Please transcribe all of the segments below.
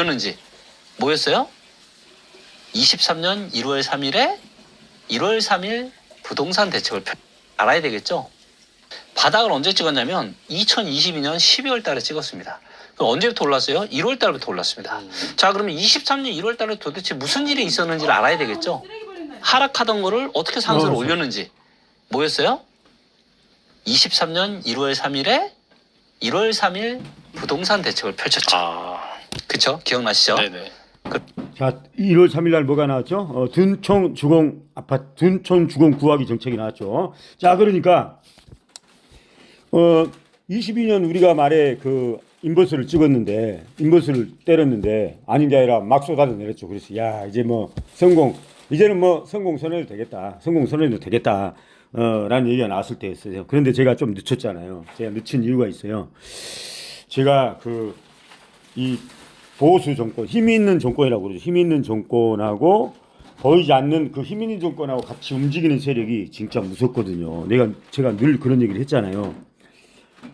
올렸는지 뭐였어요? 23년 1월 3일에 1월 3일 부동산 대책을 펴- 알아야 되겠죠? 바닥을 언제 찍었냐면 2022년 12월 달에 찍었습니다. 언제부터 올랐어요? 1월 달부터 올랐습니다. 자, 그러면 23년 1월 달에 도대체 무슨 일이 있었는지를 알아야 되겠죠? 하락하던 거를 어떻게 상승을 어, 올렸는지 뭐였어요? 23년 1월 3일에 1월 3일 부동산 대책을 펼쳤죠. 아, 그쵸? 기억나시죠? 네네. 자, 1월 3일 날 뭐가 나왔죠? 어, 둔촌 주공 아파트 둔촌 주공 구하기 정책이 나왔죠. 자, 그러니까 어 22년 우리가 말에 그 인버스를 찍었는데 인버스를 때렸는데 아닌 게 아니라 막 쏟아져 내렸죠. 그래서 야, 이제 뭐 성공 이제는 뭐 성공 선언해도 되겠다. 성공 선언해도 되겠다. 어, 라는 얘기가 나왔을 때였어요. 그런데 제가 좀 늦췄잖아요. 제가 늦춘 이유가 있어요. 제가 그 이 보수 정권, 힘이 있는 정권이라고 그러죠. 힘이 있는 정권하고 보이지 않는 그 힘 있는 정권하고 같이 움직이는 세력이 진짜 무섭거든요. 내가 제가 늘 그런 얘기를 했잖아요.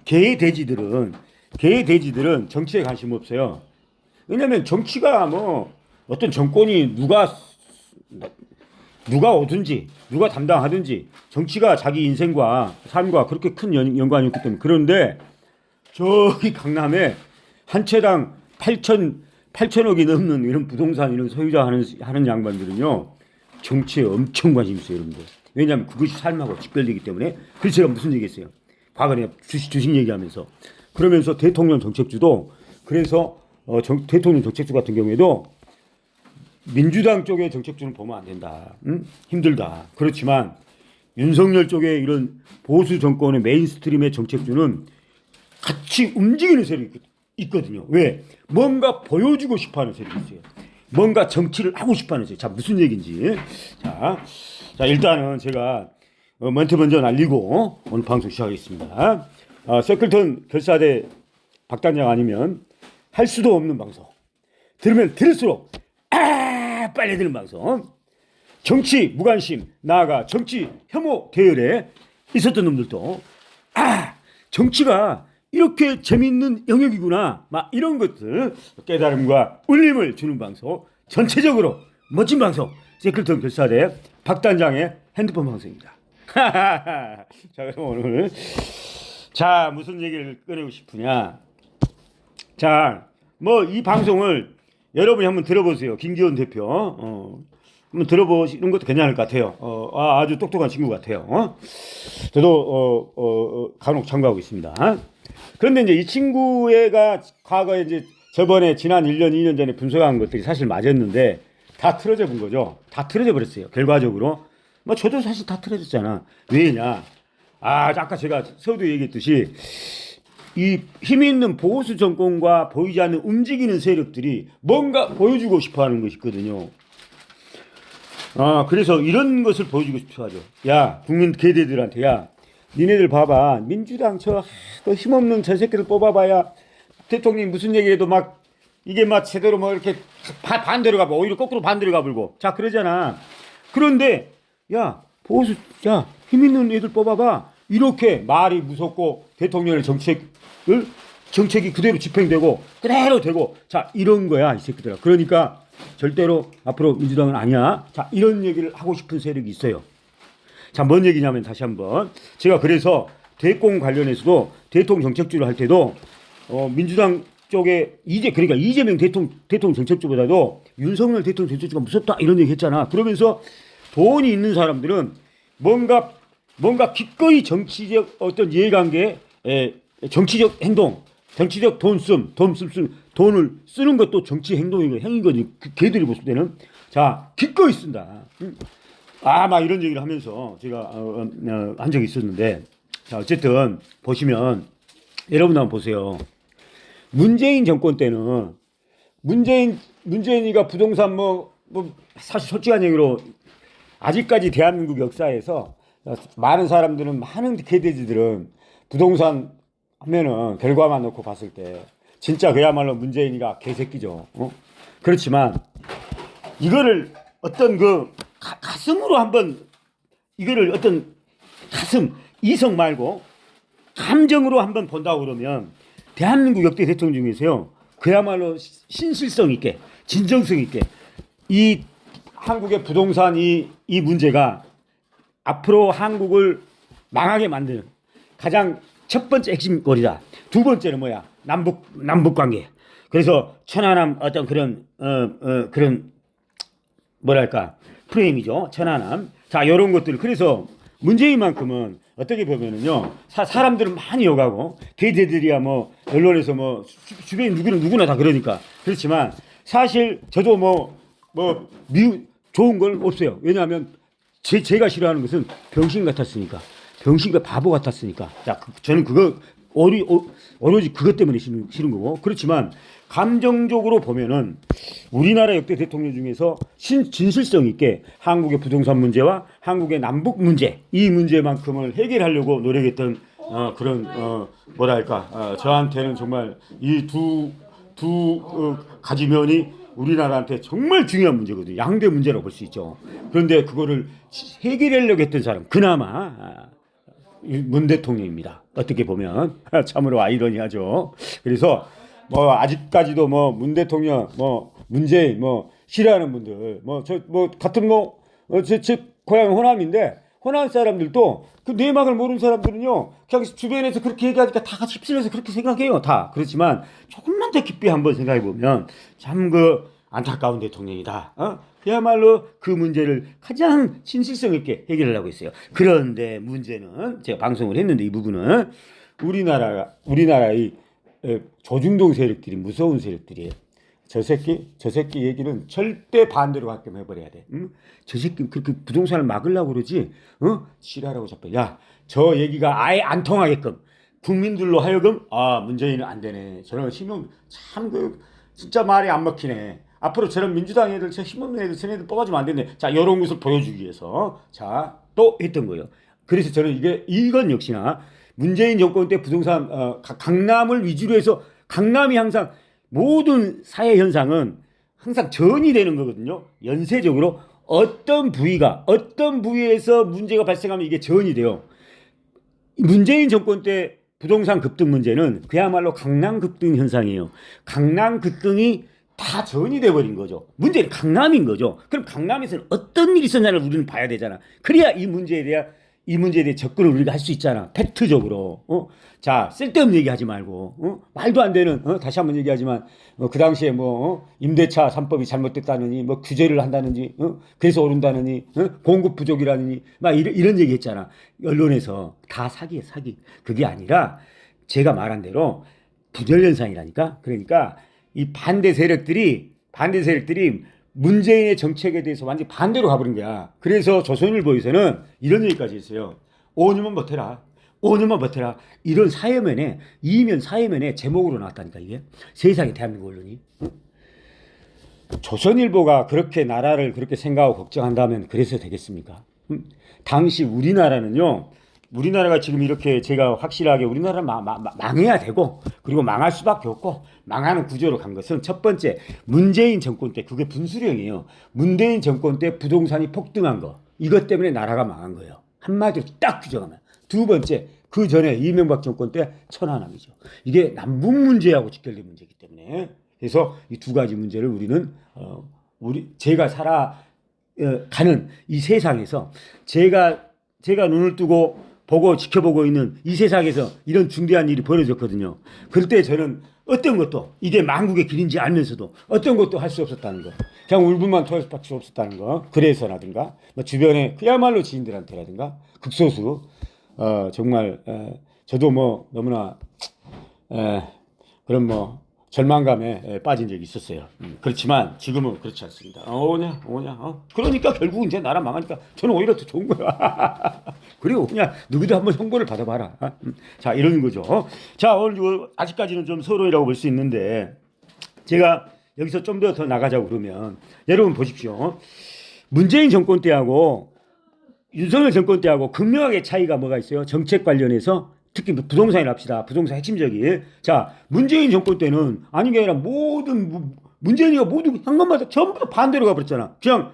개의 돼지들은 개의 돼지들은 정치에 관심 없어요. 왜냐하면 정치가 뭐 어떤 정권이 누가 누가 오든지 누가 담당하든지 정치가 자기 인생과 삶과 그렇게 큰 연, 연관이 없기 때문에 그런데 저기 강남에 한 채당 8천 8천억이 넘는 이런 부동산 이런 소유자 하는 하는 양반들은요 정치에 엄청 관심 있어요 여러분들 왜냐하면 그것이 삶하고 직결되기 때문에 그래서 제가 무슨 얘기했어요 과거에 주식, 주식 얘기하면서 그러면서 대통령 정책주도 그래서 어, 정- 대통령 정책주 같은 경우에도 민주당 쪽의 정책주는 보면 안 된다. 응? 힘들다. 그렇지만 윤석열 쪽의 이런 보수 정권의 메인스트림의 정책주는 같이 움직이는 세력이 있- 있거든요. 왜? 뭔가 보여주고 싶어 하는 세력이 있어요. 뭔가 정치를 하고 싶어 하는 세력. 자, 무슨 얘기인지. 자, 자 일단은 제가 어, 멘트 먼저 날리고 어, 오늘 방송 시작하겠습니다. 어, 세클턴 결사대 박단장 아니면 할 수도 없는 방송. 들으면 들을수록 아 빨리 들은 방송 정치 무관심 나아가 정치 혐오 대열에 있었던 놈들도 아 정치가 이렇게 재밌는 영역이구나 막 이런 것들 깨달음과 울림을 주는 방송 전체적으로 멋진 방송 세클턴 결사대 박단장의 핸드폰 방송입니다 자 그럼 오늘 자 무슨 얘기를 꺼내고 싶으냐 자, 뭐 이 방송을 여러분이 한번 들어보세요. 김기현 대표. 어, 한번 들어보시는 것도 괜찮을 것 같아요. 어, 아, 아주 똑똑한 친구 같아요. 어? 저도 어, 어, 어, 간혹 참가하고 있습니다. 그런데 이제 이 친구가 과거에 이제 저번에 지난 1년, 2년 전에 분석한 것들이 사실 맞았는데 다 틀어져 본 거죠. 다 틀어져 버렸어요. 결과적으로. 뭐 저도 사실 다 틀어졌잖아. 왜냐? 아, 아까 제가 서두 얘기했듯이 이 힘이 있는 보수 정권과 보이지 않는 움직이는 세력들이 뭔가 보여주고 싶어 하는 것이 있거든요. 아, 그래서 이런 것을 보여주고 싶어 하죠. 야, 국민 개대들한테, 야, 니네들 봐봐. 민주당 저, 또 힘없는 저 새끼들 뽑아봐야 대통령이 무슨 얘기해도 막, 이게 막 제대로 뭐 이렇게 바- 반대로 가고, 오히려 거꾸로 반대로 가불고. 자, 그러잖아. 그런데, 야, 보수, 야, 힘 있는 애들 뽑아봐. 이렇게 말이 무섭고 대통령의 정책을 정책이 그대로 집행되고 그대로 되고 자 이런 거야 이 새끼들아 그러니까 절대로 앞으로 민주당은 아니야 자 이런 얘기를 하고 싶은 세력이 있어요 자 뭔 얘기냐면 다시 한번 제가 그래서 대공 관련해서도 대통령 정책주를 할 때도 어, 민주당 쪽에 이제 그러니까 이재명 대통령 대통령 정책주보다도 윤석열 대통령 정책주가 무섭다 이런 얘기 했잖아 그러면서 돈이 있는 사람들은 뭔가 뭔가 기꺼이 정치적 어떤 이해관계, 에, 정치적 행동, 정치적 돈씀, 돈씀, 쓴 돈을 쓰는 것도 정치 행동이고 행위거든요. 그 걔들이 봤을 때는 자 기꺼이 쓴다. 음. 아, 막 이런 얘기를 하면서 제가 어, 어, 어, 한 적이 있었는데 자 어쨌든 보시면 여러분 한번 보세요. 문재인 정권 때는 문재인 문재인이가 부동산 뭐, 뭐 사실 솔직한 얘기로 아직까지 대한민국 역사에서 많은 사람들은 많은 개돼지들은 부동산 하면은 결과만 놓고 봤을 때 진짜 그야말로 문재인이가 개새끼죠. 어? 그렇지만 이거를 어떤 그 가, 가슴으로 한번 이거를 어떤 가슴 이성 말고 감정으로 한번 본다고 그러면 대한민국 역대 대통령 중에서요 그야말로 신실성 있게 진정성 있게 이 한국의 부동산 이, 이 문제가 앞으로 한국을 망하게 만드는 가장 첫 번째 핵심거리다. 두 번째는 뭐야? 남북 남북 관계. 그래서 천안함 어떤 그런 어, 어 그런 뭐랄까 프레임이죠. 천안함. 자 이런 것들. 그래서 문재인만큼은 어떻게 보면은요 사, 사람들은 많이 욕하고 개대들이야 뭐 언론에서 뭐 주- 주변에 누구는 누구나 다 그러니까 그렇지만 사실 저도 뭐 뭐 미우 좋은 건 없어요. 왜냐하면 제, 제가 싫어하는 것은 병신 같았으니까 병신과 바보 같았으니까 자 그- 저는 그거 오리, 오, 오로지 그것 때문에 싫은, 싫은 거고 그렇지만 감정적으로 보면은 우리나라 역대 대통령 중에서 신, 진실성 있게 한국의 부동산 문제와 한국의 남북 문제 이 문제만큼을 해결하려고 노력했던 어, 그런 어, 뭐랄까 어, 저한테는 정말 이 두두 어, 가지 면이 우리나라한테 정말 중요한 문제거든요. 양대 문제라고 볼 수 있죠. 그런데 그거를 해결하려고 했던 사람 그나마 아, 이 문 대통령입니다. 어떻게 보면 참으로 아이러니하죠. 그래서 뭐 아직까지도 뭐 문 대통령 뭐 문재인 뭐 싫어하는 분들 뭐 저뭐 같은 뭐제 제 고향 호남인데 호남 사람들도 그 내막을 모르는 사람들은요 그냥 주변에서 그렇게 얘기하니까 다 같이 휩쓸려서 그렇게 생각해요 다 그렇지만 조금만 더 깊이 한번 생각해 보면 참 그 안타까운 대통령이다 어? 그야말로 그 문제를 가장 진실성 있게 해결하려고 했어요 그런데 문제는 제가 방송을 했는데 이 부분은 우리나라가 우리나라의 에, 조중동 세력들이 무서운 세력들이에요. 저 새끼 저 새끼 얘기는 절대 반대로 가끔 해버려야 돼. 응? 저 새끼 그렇게 부동산을 막으려고 그러지. 어? 지랄하고 자빠. 야저 얘기가 아예 안 통하게끔 국민들로 하여금 아 문재인은 안 되네. 저런 힘은 참그 진짜 말이 안 먹히네. 앞으로 저런 민주당 애들 저 힘없는 애들 저 애들 뽑아주면 안 되네. 자 이런 것을 보여주기 위해서 자 또 했던 거예요. 그래서 저는 이게 이건 역시나 문재인 정권 때 부동산 어, 가- 강남을 위주로 해서 강남이 항상 모든 사회 현상은 항상 전이 되는 거거든요. 연쇄적으로 어떤 부위가 어떤 부위에서 문제가 발생하면 이게 전이 돼요. 문재인 정권 때 부동산 급등 문제는 그야말로 강남 급등 현상이에요. 강남 급등이 다 전이 돼버린 거죠. 문제는 강남인 거죠. 그럼 강남에서는 어떤 일이 있었냐를 우리는 봐야 되잖아. 그래야 이 문제에 대한 이 문제에 대해 접근을 우리가 할 수 있잖아. 팩트적으로. 어? 자, 쓸데없는 얘기하지 말고. 어? 말도 안 되는. 어? 다시 한번 얘기하지만 어, 그 당시에 뭐 어? 임대차 3법이 잘못됐다느니 뭐 규제를 한다느니 어? 그래서 오른다느니 어? 공급 부족이라느니 막 이런, 이런 얘기 했잖아. 언론에서 다 사기야 사기. 그게 아니라 제가 말한 대로 부절 현상이라니까. 그러니까 이 반대 세력들이 반대 세력들이 문재인의 정책에 대해서 완전히 반대로 가버린 거야. 그래서 조선일보에서는 이런 얘기까지 했어요. 5년만 버텨라. 5년만 버텨라. 이런 사회면에 이면 사회면에 제목으로 나왔다니까 이게 세상에 대한민국 언론이. 응? 조선일보가 그렇게 나라를 그렇게 생각하고 걱정한다면 그래서 되겠습니까? 응? 당시 우리나라는요. 우리나라가 지금 이렇게 제가 확실하게 우리나라 망해야 되고 그리고 망할 수밖에 없고 망하는 구조로 간 것은 첫 번째 문재인 정권 때 그게 분수령이에요. 문재인 정권 때 부동산이 폭등한 거 이것 때문에 나라가 망한 거예요. 한마디로 딱 규정하면 두 번째 그 전에 이명박 정권 때 천안함이죠. 이게 남북 문제하고 직결된 문제이기 때문에 그래서 이 두 가지 문제를 우리는 어, 우리 제가 살아 어, 가는 이 세상에서 제가 제가 눈을 뜨고 보고 지켜보고 있는 이 세상에서 이런 중대한 일이 벌어졌거든요. 그럴 때 저는 어떤 것도 이게 만국의 길인지 알면서도 어떤 것도 할 수 없었다는 거. 그냥 울분만 토할 수밖에 없었다는 거. 그래서라든가 뭐 주변에 그야말로 지인들한테라든가 극소수 어 정말 에, 저도 뭐 너무나 에, 그런 뭐 절망감에 에, 빠진 적이 있었어요. 음, 그렇지만 지금은 그렇지 않습니다. 어, 오냐, 오냐. 어? 그러니까 결국 이제 나라 망하니까 저는 오히려 더 좋은 거야. 그리고 그냥 누구도 한번 선고를 받아봐라. 어? 음, 자, 이런 거죠. 어? 자, 오늘 아직까지는 좀 서로이라고 볼 수 있는데 제가 여기서 좀 더 더 나가자고 그러면 여러분 보십시오. 문재인 정권 때하고 윤석열 정권 때하고 극명하게 차이가 뭐가 있어요? 정책 관련해서 특히 뭐 부동산이라 합시다. 부동산 핵심적인. 자, 문재인 정권 때는 아닌 게 아니라 모든 무- 문재인이가 모든 한것마다 전부 다 반대로 가버렸잖아. 그냥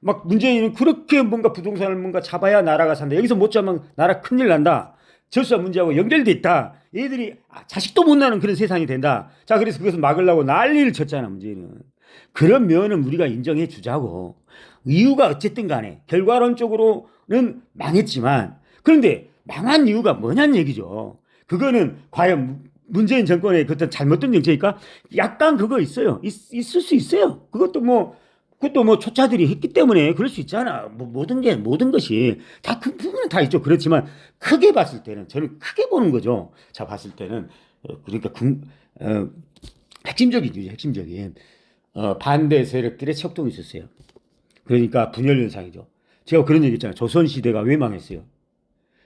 막 문재인은 그렇게 뭔가 부동산을 뭔가 잡아야 나라가 산다. 여기서 못 잡으면 나라 큰일 난다. 젖수와 문제하고 연결돼 있다. 얘들이 아, 자식도 못 나는 그런 세상이 된다. 자, 그래서 그것을 막으려고 난리를 쳤잖아, 문제는. 그런 면은 우리가 인정해 주자고. 이유가 어쨌든 간에 결과론적으로는 망했지만 그런데 망한 이유가 뭐냐는 얘기죠. 그거는 과연 무- 문재인 정권의 그 어떤 잘못된 정책일까? 약간 그거 있어요. 있, 있을 수 있어요. 그것도 뭐 그것도 뭐 초짜들이 했기 때문에 그럴 수 있잖아. 뭐 모든 게 모든 것이 다 그 부분은 다 있죠. 그렇지만 크게 봤을 때는 저는 크게 보는 거죠. 자 봤을 때는 어, 그러니까 군, 어, 핵심적인 이유죠. 핵심적인 어, 반대 세력들의 척동이 있었어요. 그러니까 분열 현상이죠. 제가 그런 얘기 있잖아요. 조선 시대가 왜 망했어요?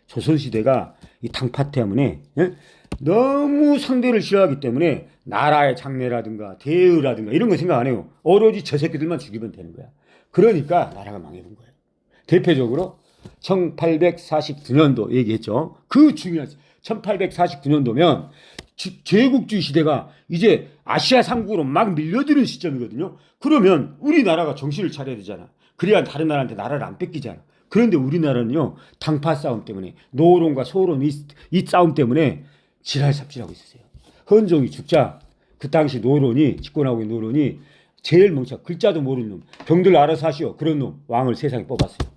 조선 시대가 이 당파 때문에 예? 너무 상대를 싫어하기 때문에 나라의 장래라든가 대의라든가 이런 거 생각 안 해요. 오로지 저 새끼들만 죽이면 되는 거야. 그러니까 나라가 망해본 거예요. 대표적으로 1849년도 얘기했죠. 그 중요한 1849년도면 제국주의 시대가 이제 아시아 상국으로 막 밀려드는 시점이거든요. 그러면 우리나라가 정신을 차려야 되잖아. 그래야 다른 나라한테 나라를 안 뺏기잖아. 그런데 우리나라는요 당파 싸움 때문에 노론과 소론 이, 이 싸움 때문에 지랄 삽질하고 있었어요. 헌종이 죽자 그 당시 노론이 집권하고 있는 노론이 제일 멍청 글자도 모르는 놈 병들 알아서 하시오 그런 놈 왕을 세상에 뽑았어요.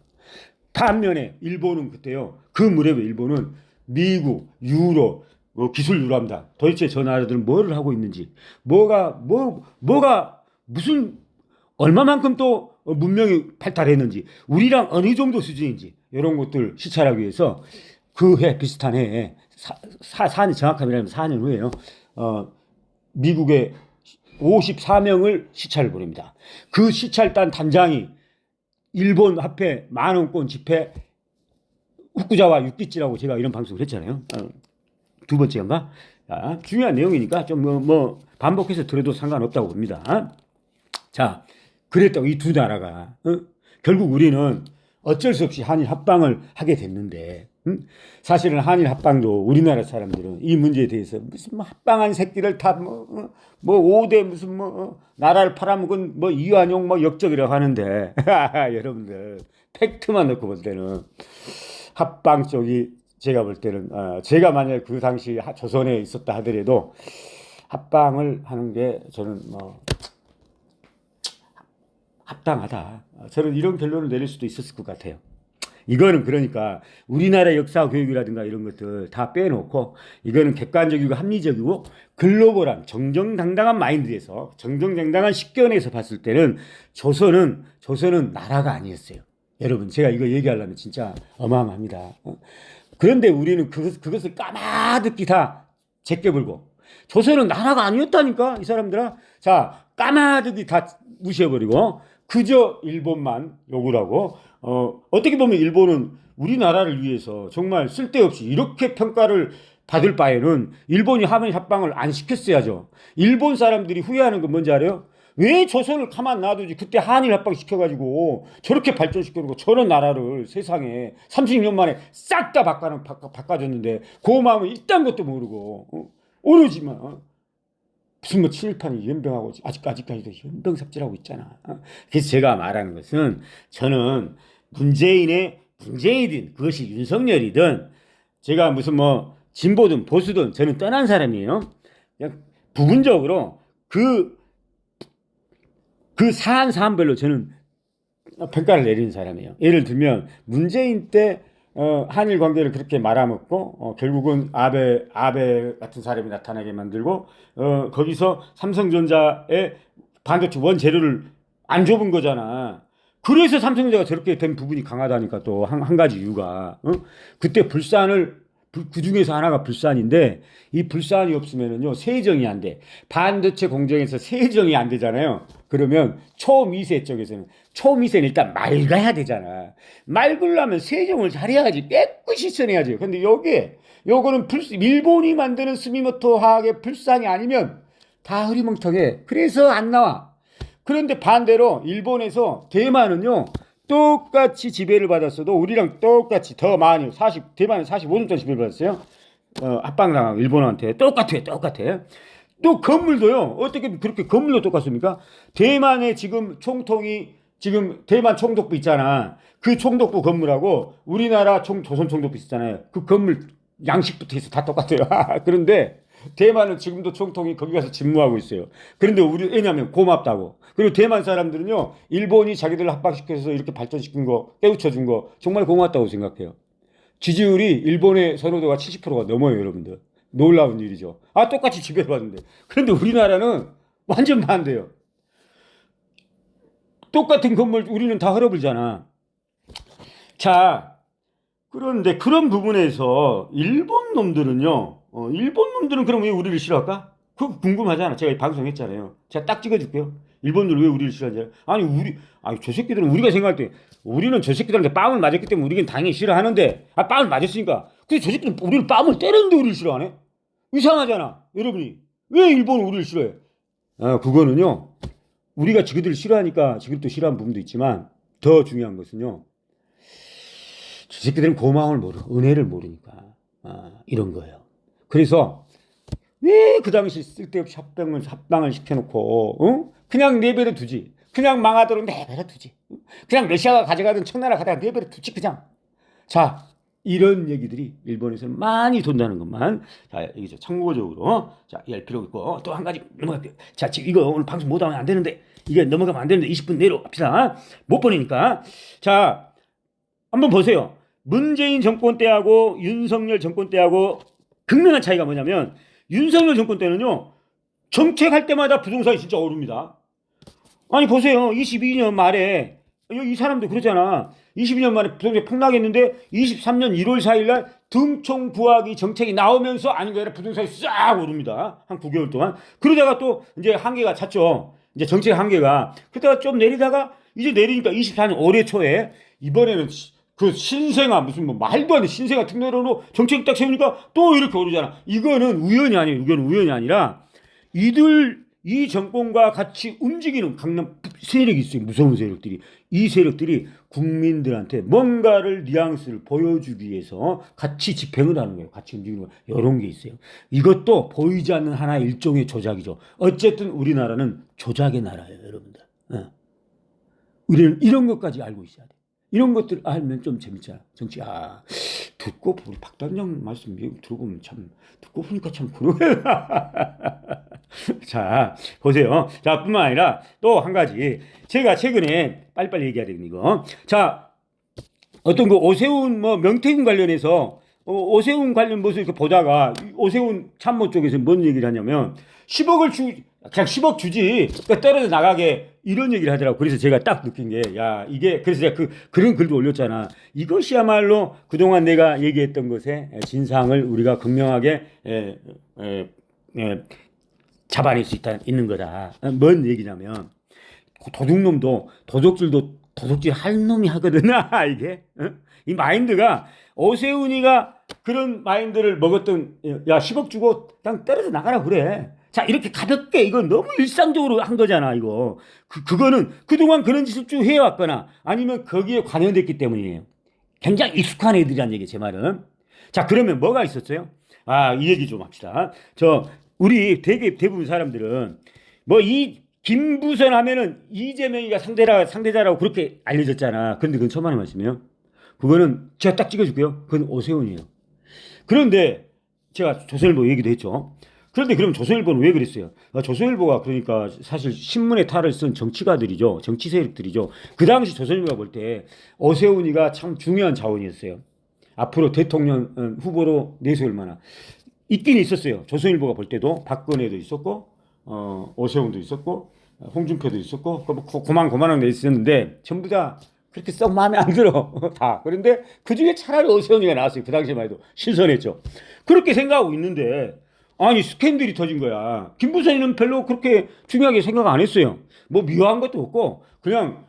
반면에 일본은 그때요 그 무렵에 일본은 미국 유로 뭐 기술 유람다 도대체 저 나라들은 뭐를 하고 있는지 뭐가 뭐 뭐가 무슨 얼마만큼 또 문명이 발달했는지 우리랑 어느 정도 수준인지 이런 것들 시찰하기 위해서 그 해 비슷한 해에 사, 사, 4년 정확하면 4년 후에요. 어, 미국의 54명을 시찰을 보냅니다. 그 시찰단 단장이 일본 화폐 만 원권 지폐 후쿠자와 육기찌라고 제가 이런 방송을 했잖아요. 어, 두 번째인가? 자, 중요한 내용이니까 좀 뭐 반복해서 들어도 상관없다고 봅니다. 자, 그랬다고 이 두 나라가 어? 결국 우리는 어쩔 수 없이 한일 합방을 하게 됐는데 음? 사실은 한일 합방도 우리나라 사람들은 이 문제에 대해서 무슨 뭐 합방한 새끼를 다뭐뭐 뭐 5대 무슨 뭐 어, 나라를 팔아먹은 뭐 이완용 뭐 역적이라고 하는데 여러분들 팩트만 놓고 볼 때는 합방 쪽이 제가 볼 때는 어, 제가 만약 그 당시 하- 조선에 있었다 하더라도 합방을 하는 게 저는 뭐 합당하다. 저는 이런 결론을 내릴 수도 있었을 것 같아요. 이거는 그러니까 우리나라 역사 교육이라든가 이런 것들 다 빼놓고 이거는 객관적이고 합리적이고 글로벌한 정정당당한 마인드에서 정정당당한 식견에서 봤을 때는 조선은 조선은 나라가 아니었어요. 여러분 제가 이거 얘기하려면 진짜 어마어마합니다. 어? 그런데 우리는 그것, 그것을 까마득히 다 제껴불고 조선은 나라가 아니었다니까 이 사람들아 자 까마득히 다 무시해버리고 그저 일본만 욕을 하고 어, 어떻게 보면 일본은 우리나라를 위해서 정말 쓸데없이 이렇게 평가를 받을 바에는 일본이 하면 합방을 안 시켰어야죠. 일본 사람들이 후회하는 건 뭔지 알아요? 왜 조선을 가만 놔두지? 그때 한일 합방 시켜가지고 저렇게 발전시켜놓고 저런 나라를 세상에 30년 만에 싹 다 바꿔, 바꿔, 바꿔줬는데 그 마음은 이딴 것도 모르고 어? 오로지만 어? 무슨 뭐 친일판이 연병하고 아직 아직까지도 연병 삽질하고 있잖아. 어? 그래서 제가 말하는 것은 저는 문재인의 문재인이든 그것이 윤석열이든 제가 무슨 뭐 진보든 보수든 저는 떠난 사람이에요. 그냥 부분적으로 그, 그 사안 사안별로 저는 평가를 내리는 사람이에요. 예를 들면 문재인 때 어, 한일 관계를 그렇게 말아먹고 어, 결국은 아베 아베 같은 사람이 나타나게 만들고 어, 거기서 삼성전자의 반도체 원재료를 안 줘본 거잖아. 그래서 삼성전자가 저렇게 된 부분이 강하다니까 또 한 한 가지 이유가 어? 그때 불산을 그 중에서 하나가 불산인데 이 불산이 없으면은요 세정이 안 돼. 반도체 공정에서 세정이 안 되잖아요. 그러면 초미세 쪽에서는 초미세는 일단 맑아야 되잖아. 맑으려면 세정을 잘해야지 깨끗이 써내야지. 근데 여기 요거는 불 일본이 만드는 스미모토 화학의 불산이 아니면 다 흐리멍텅해. 그래서 안 나와. 그런데 반대로 일본에서 대만은요 똑같이 지배를 받았어도 우리랑 똑같이 더 많이 40 대만은 45년 지배를 받았어요. 어, 압박당하고 일본한테 똑같아 똑같아. 또 건물도요 어떻게 그렇게 건물도 똑같습니까? 대만의 지금 총통이 지금 대만 총독부 있잖아. 그 총독부 건물하고 우리나라 총 조선 총독부 있잖아요. 그 건물 양식부터 해서 다 똑같아요. 그런데 대만은 지금도 총통이 거기 가서 집무하고 있어요. 그런데 우리 왜냐하면 고맙다고. 그리고 대만 사람들은요 일본이 자기들을 합박시켜서 이렇게 발전시킨 거 깨우쳐준 거 정말 고맙다고 생각해요. 지지율이 일본의 선호도가 70%가 넘어요, 여러분들. 놀라운 일이죠. 아 똑같이 지배받는데. 그런데 우리나라는 완전 반대요. 똑같은 건물 우리는 다 헐어불잖아. 자, 그런데 그런 부분에서 일본 놈들은요. 어, 일본 놈들은 그럼 왜 우리를 싫어할까? 그거 궁금하잖아. 제가 방송했잖아요. 제가 딱 찍어줄게요. 일본들 왜 우리를 싫어하냐? 아니 우리 아니 저 새끼들은 우리가 생각할 때 우리는 저 새끼들한테 뺨을 맞았기 때문에 우리는 당연히 싫어하는데 아 뺨을 맞았으니까 근데 저 새끼들은 우리를 뺨을 때렸는데 우리를 싫어하네? 이상하잖아 여러분이 왜 일본은 우리를 싫어해? 아 그거는요 우리가 지그들을 싫어하니까 지그들도 싫어하는 부분도 있지만 더 중요한 것은요 저 새끼들은 고마움을 모르 은혜를 모르니까 아, 이런 거예요 그래서 왜 그 당시 쓸데없이 합병을 합방을 시켜놓고 어? 그냥 내버려 두지. 그냥 망하도록 내버려 두지. 그냥 러시아가 가져가던 청나라 가다가 내버려 두지 그냥. 자 이런 얘기들이 일본에서는 많이 돈다는 것만 자 이게 참고적으로 자 이해할 필요가 있고 또한 가지 넘어갈게요. 자 지금 이거 오늘 방송 못하면 안 되는데 이게 넘어가면 안 되는데 20분 내로 합시다. 못 보내니까. 자 한번 보세요. 문재인 정권 때하고 윤석열 정권 때하고 극명한 차이가 뭐냐면 윤석열 정권 때는요 정책할 때마다 부동산이 진짜 오릅니다. 아니 보세요. 22년 말에 이 사람도 그러잖아. 22년 만에 부동산이 폭락했는데 23년 1월 4일 날 등총 부하기 정책이 나오면서 아닌 게 아니라 부동산이 싹 오릅니다. 한 9개월 동안. 그러다가 또 이제 한계가 찼죠. 이제 정책 한계가. 그러다가 좀 내리다가 이제 내리니까 24년 올해 초에 이번에는 시- 그 신생아 무슨 뭐 말도 안 돼 신생아 특례로 정책 딱 세우니까 또 이렇게 오르잖아 이거는 우연이 아니에요 이거는 우연이 아니라 이들 이 정권과 같이 움직이는 강남 세력이 있어요. 무서운 세력들이. 이 세력들이 국민들한테 뭔가를 뉘앙스를 보여주기 위해서 같이 집행을 하는 거예요. 같이 움직이는 거예요. 이런 게 있어요. 이것도 보이지 않는 하나의 일종의 조작이죠. 어쨌든 우리나라는 조작의 나라예요, 여러분들. 예. 우리는 이런 것까지 알고 있어야 돼. 이런 것들 알면 좀 재밌잖아. 정치, 아, 듣고, 우리 박 단장 말씀 들어보면 참, 듣고 보니까 참 그러네. 자, 보세요. 자, 뿐만 아니라 또 한 가지. 제가 최근에 빨리빨리 얘기해야 되는 이거. 자, 어떤 그 오세훈 뭐 명태균 관련해서 어, 오세훈 관련 모습 이렇게 보다가 이 오세훈 참모 쪽에서 뭔 얘기를 하냐면 10억을 주 그냥 10억 주지. 그러니까 떨어져 나가게 이런 얘기를 하더라고. 그래서 제가 딱 느낀 게 야 이게 그래서 제가 그 그런 글도 올렸잖아. 이것이야말로 그동안 내가 얘기했던 것의 진상을 우리가 극명하게 에, 에, 에, 잡아낼 수 있다 있는 거다. 뭔 얘기냐면 도둑놈도 도둑질도 도둑질 할 놈이 하거든 이게. 어? 이 마인드가 오세훈이가 그런 마인드를 먹었던 야 10억 주고 그냥 떨어져 나가라 그래 자 이렇게 가볍게 이거 너무 일상적으로 한 거잖아 이거 그, 그거는 그동안 그런 짓을 쭉 해왔거나 아니면 거기에 관여됐기 때문이에요 굉장히 익숙한 애들이란 얘기 제 말은 자 그러면 뭐가 있었어요 아 이 얘기 좀 합시다 저 우리 되게 대부분 사람들은 뭐 이 김부선 하면은 이재명이가 상대라 상대자라고 그렇게 알려졌잖아. 근데 그건 하는 말씀이에요. 그거는 제가 딱 찍어줄게요. 그건 오세훈이에요. 그런데 제가 조선일보 얘기도 했죠. 그런데 그럼 조선일보는 왜 그랬어요? 아, 조선일보가 그러니까 사실 신문의 탈을 쓴 정치가들이죠. 정치 세력들이죠. 그 당시 조선일보가 볼때 오세훈이가 참 중요한 자원이었어요. 앞으로 대통령 어, 후보로 내세울 만한 있긴 있었어요. 조선일보가 볼 때도 박근혜도 있었고 어, 오세훈도 있었고 어, 홍준표도 있었고 그뭐 고- 고만 고만한 데 있었는데 전부 다 그렇게 썩 마음에 안 들어 다 그런데 그 중에 차라리 오세훈이가 나왔어요 그 당시만 해도 신선했죠 그렇게 생각하고 있는데 아니 스캔들이 터진 거야 김부선이는 별로 그렇게 중요하게 생각 안 했어요 뭐 미워한 것도 없고 그냥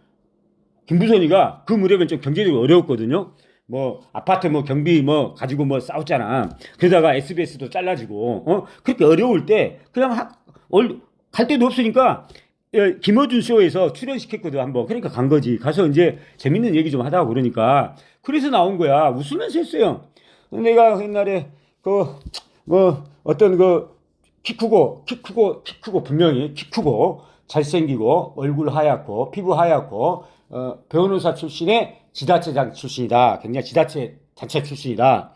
김부선이가 그 무렵엔 좀 경제적으로 어려웠거든요. 뭐 아파트 뭐 경비 뭐 가지고 뭐 싸웠잖아. 그러다가 SBS도 잘라지고 어 그렇게 어려울 때 그냥 하, 얼, 갈 데도 없으니까 예, 김어준 쇼에서 출연시켰거든 한번. 그러니까 간 거지. 가서 이제 재밌는 얘기 좀 하다가 그러니까 그래서 나온 거야. 웃으면서 했어요. 내가 옛날에 그 뭐 어떤 그 키 크고 키 크고 키 크고 분명히 키 크고 잘생기고 얼굴 하얗고 피부 하얗고 어, 변호사 출신의 지자체장 출신이다. 굉장히 지자체 단체 출신이다.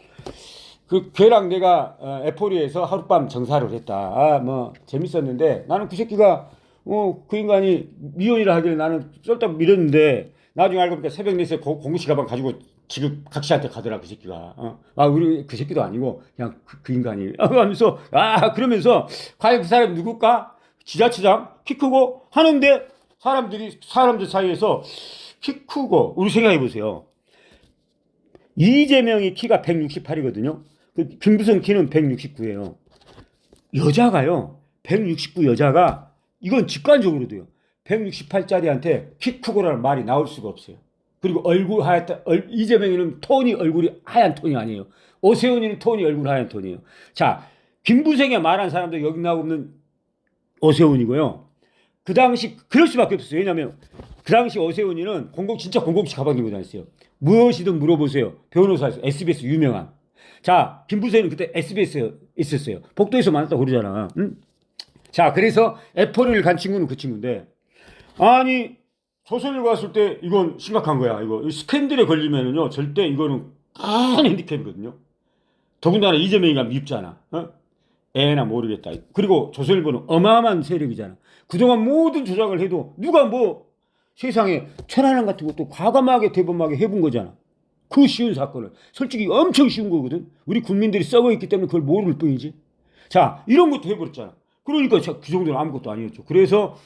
그 걔랑 내가 어, 에포리에서 하룻밤 정사를 했다. 아, 뭐 재밌었는데 나는 그 새끼가 어, 그 인간이 미혼이라 하길래 나는 쫄딱 밀었는데 나중에 알고 보니까 새벽 4시에 고- 공시 가방 가지고 지금 각시한테 가더라 그 새끼가. 어. 아 우리 그 새끼도 아니고 그냥 그, 그 인간이. 하면서 아 그러면서 과연 그 사람이 누굴까? 지자체장 키 크고 하는데 사람들이 사람들 사이에서 키 크고 우리 생각해 보세요. 이재명이 키가 168이거든요. 그 김부선 키는 169예요. 여자가요. 169 여자가 이건 직관적으로 돼요. 168짜리한테 키 크고라는 말이 나올 수가 없어요. 그리고 얼굴 하얗다. 얼- 이재명이는 톤이 얼굴이 하얀 톤이 아니에요. 오세훈이는 톤이 얼굴 하얀 톤이에요. 자, 김부생에 말한 사람도 여기 나오고 있는 오세훈이고요. 그 당시 그럴 수밖에 없었어요. 왜냐하면 그 당시 오세훈이는 공공 진짜 공공식 가방 들고 다녔어요. 무엇이든 물어보세요. 변호사에서 SBS 유명한. 자, 김부세는 그때 SBS에 있었어요. 복도에서 만났다고 그러잖아. 응? 자, 그래서 애플을 간 친구는 그 친구인데 아니 조선일보 갔을 때 이건 심각한 거야. 이거 이 스캔들에 걸리면은요 절대 이거는 큰 핸디캡이거든요. 더군다나 이재명이가 밉잖아. 어? 애나 모르겠다. 그리고 조선일보는 어마어마한 세력이잖아. 그동안 모든 조작을 해도 누가 뭐 세상에 천안함 같은 것도 과감하게 대범하게 해본 거잖아. 그 쉬운 사건을. 솔직히 엄청 쉬운 거거든. 우리 국민들이 썩어 있기 때문에 그걸 모를 뿐이지. 자, 이런 것도 해버렸잖아. 그러니까 저- 그 정도는 아무것도 아니었죠. 그래서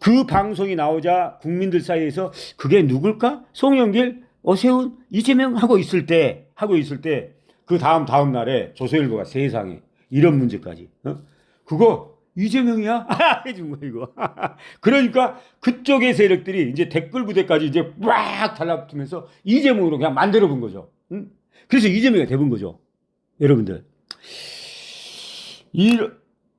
그 방송이 나오자 국민들 사이에서 그게 누굴까? 송영길, 오세훈, 이재명 하고 있을 때 하고 있을 때 그 다음 다음 날에 조선일보가 세상에 이런 문제까지 어? 그거 이재명이야? 해준 거야 이거. 그러니까 그쪽의 세력들이 이제 댓글 부대까지 이제 막 달라붙으면서 이재명으로 그냥 만들어 본 거죠. 응? 그래서 이재명이 돼본 거죠. 여러분들. 이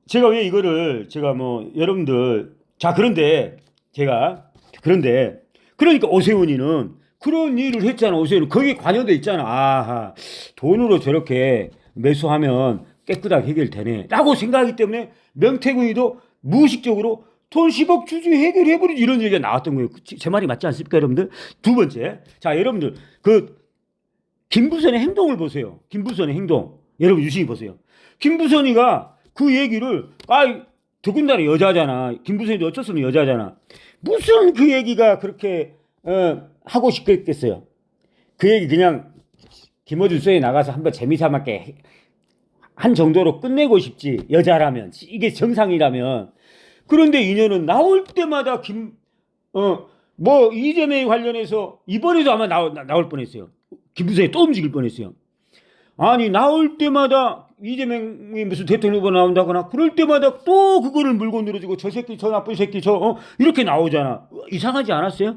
제가 왜 이거를 제가 뭐 여러분들 자 그런데 제가 그런데 그러니까 오세훈이는 그런 일을 했잖아 오세훈. 거기에 관여돼 있잖아. 아하 돈으로 저렇게 매수하면 깨끗하게 해결되네. 라고 생각하기 때문에 명태균이도 무의식적으로 돈 10억 주주 해결해버리지 이런 얘기가 나왔던 거예요. 그치? 제 말이 맞지 않습니까 여러분들? 두 번째. 자 여러분들 그 김부선의 행동을 보세요. 김부선의 행동. 여러분 유심히 보세요. 김부선이가 그 얘기를 아 더군다나 여자잖아. 김부선이도 어쩔 수 없는 여자잖아. 무슨 그 얘기가 그렇게 어, 하고 싶겠어요. 그 얘기 그냥 김어준 쇼에 나가서 한번 재미삼았게 한 정도로 끝내고 싶지 여자라면 이게 정상이라면 그런데 인연은 나올 때마다 김 어 뭐 이재명 관련해서 이번에도 아마 나올 나올 뻔했어요. 김부선이 또 움직일 뻔했어요. 아니 나올 때마다 이재명이 무슨 대통령 후보 나온다거나 그럴 때마다 또 그거를 물고 늘어지고 저 새끼 저 나쁜 새끼 저 어, 이렇게 나오잖아. 이상하지 않았어요?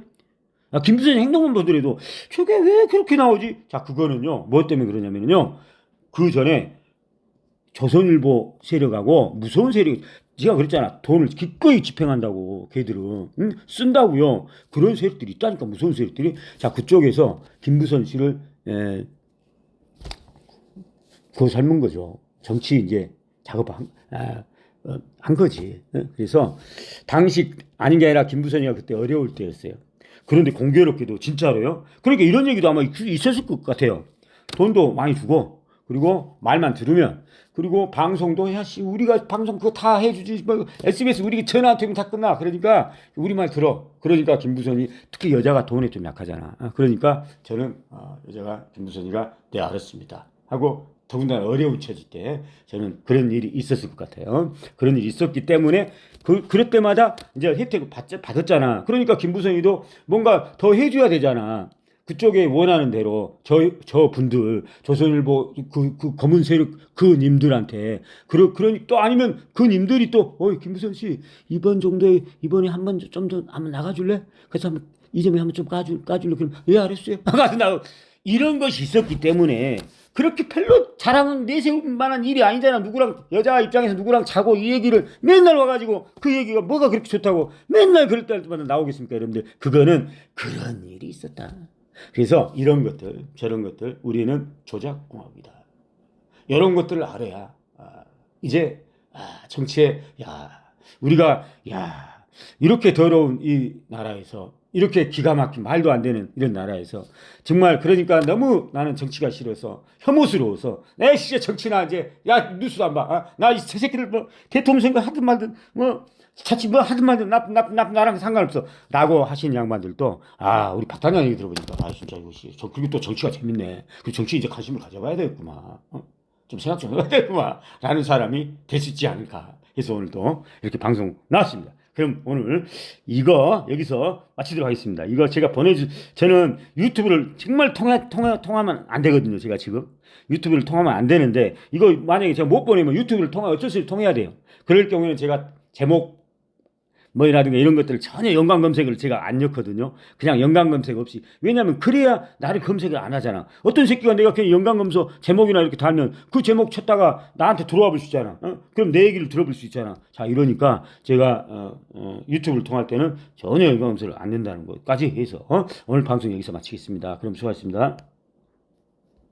아, 김부선 행동만 보더라도 저게 왜 그렇게 나오지? 자 그거는요. 뭐 때문에 그러냐면요. 그 전에 조선일보 세력하고 무서운 세력 제가 그랬잖아. 돈을 기꺼이 집행한다고 걔들은 응? 쓴다고요. 그런 세력들이 있다니까 무서운 세력들이. 자 그쪽에서 김부선 씨를 에, 그거 삶은 거죠. 정치 이제 작업한 아, 어, 한 거지. 어? 그래서 당시 아닌 게 아니라 김부선이가 그때 어려울 때였어요. 그런데 공교롭게도 진짜로요. 그러니까 이런 얘기도 아마 있- 있었을 것 같아요. 돈도 많이 주고 그리고 말만 들으면 그리고 방송도 야씨 우리가 방송 그거 다 해주지 뭐 SBS 우리 전화 되면 다 끝나 그러니까 우리 말 들어 그러니까 김부선이 특히 여자가 돈에 좀 약하잖아 아, 그러니까 저는 아, 여자가 김부선이가 네 알았습니다 하고 더군다나 처지 때 저는 그런 일이 있었을 것 같아요 그런 일이 있었기 때문에 그 그럴 때마다 이제 혜택을 받, 받았잖아 그러니까 김부선이도 뭔가 더 해줘야 되잖아 그쪽에 원하는 대로 저, 저 분들 조선일보 그, 그 검은 세력 그 님들한테 그러, 그러니 또 아니면 그 님들이 또 어이 김부선 씨 이번 정도에 이번에 한번 좀 더 한번 나가줄래? 그래서 한번 이 점에 한번 좀 까줄 까줄래? 그럼 예 알았어요. 가서 나 이런 것이 있었기 때문에 그렇게 별로 자랑 내세울 만한 일이 아니잖아. 누구랑 여자 입장에서 누구랑 자고 이 얘기를 맨날 와가지고 그 얘기가 뭐가 그렇게 좋다고 맨날 그럴 때마다 나오겠습니까, 여러분들? 그거는 그런 일이 있었다. 그래서 이런 것들, 저런 것들 우리는 조작공학이다. 이런 것들을 알아야 아, 이제 아, 정치에 야 우리가 야 이렇게 더러운 이 나라에서 이렇게 기가 막힌 말도 안 되는 이런 나라에서 정말 그러니까 너무 나는 정치가 싫어서 혐오스러워서 내 진짜 정치나 이제 야 뉴스도 안 봐. 아, 나이 새끼들 뭐 대통령 선거 하든 말든 뭐 자칫 뭐 하든 말든 나, 나, 나, 나랑 상관없어. 라고 하시는 양반들도 아 우리 박단장 얘기 들어보니까 아 진짜 이것이 저 그리고 또 정치가 재밌네. 그리고 정치 이제 관심을 가져봐야 되겠구만. 어? 좀 생각 좀 해봐야 되겠구만. 라는 사람이 될 수 있지 않을까 해서 오늘도 이렇게 방송 나왔습니다 그럼 오늘 이거 여기서 마치도록 하겠습니다. 이거 제가 보내주 저는 유튜브를 정말 통화 통화 통하면 안 되거든요 제가 지금. 유튜브를 통하면 안 되는데 이거 만약에 제가 못 보내면 유튜브를 통하 어쩔 수 없이 통해야 돼요. 그럴 경우에는 제가 제목 뭐라든가 이런 것들을 전혀 연관 검색을 제가 안 넣거든요. 그냥 연관 검색 없이. 왜냐하면 그래야 나를 검색을 안 하잖아. 어떤 새끼가 내가 그냥 연관 검색 제목이나 이렇게 달면 그 제목 쳤다가 나한테 들어와 볼 수 있잖아. 어? 그럼 내 얘기를 들어볼 수 있잖아. 자 이러니까 제가 어, 어, 유튜브를 통할 때는 전혀 연관 검색을 안 된다는 것까지 해서 어? 오늘 방송 여기서 마치겠습니다. 그럼 수고하셨습니다.